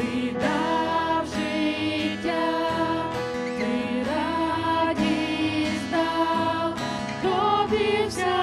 Ти радість дав, добився.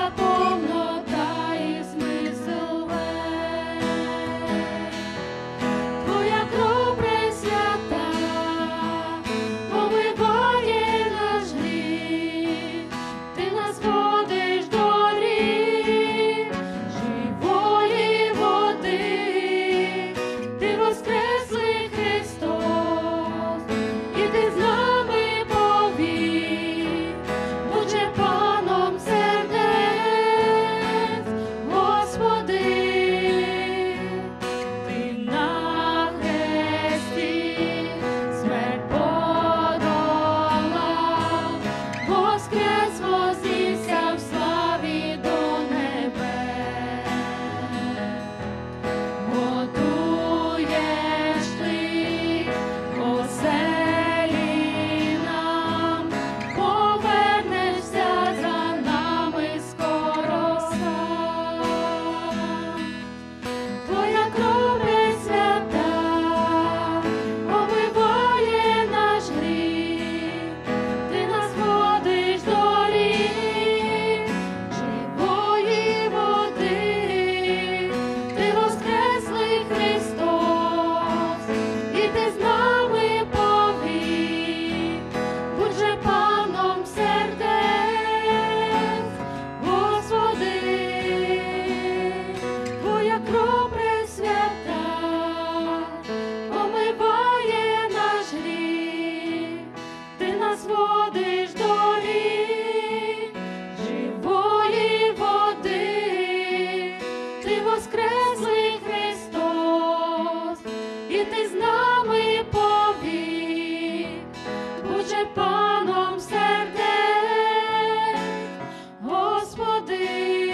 воскреслий Христос, і ти з нами повік, Боже паном сердець, Господи.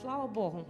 Слава Богу.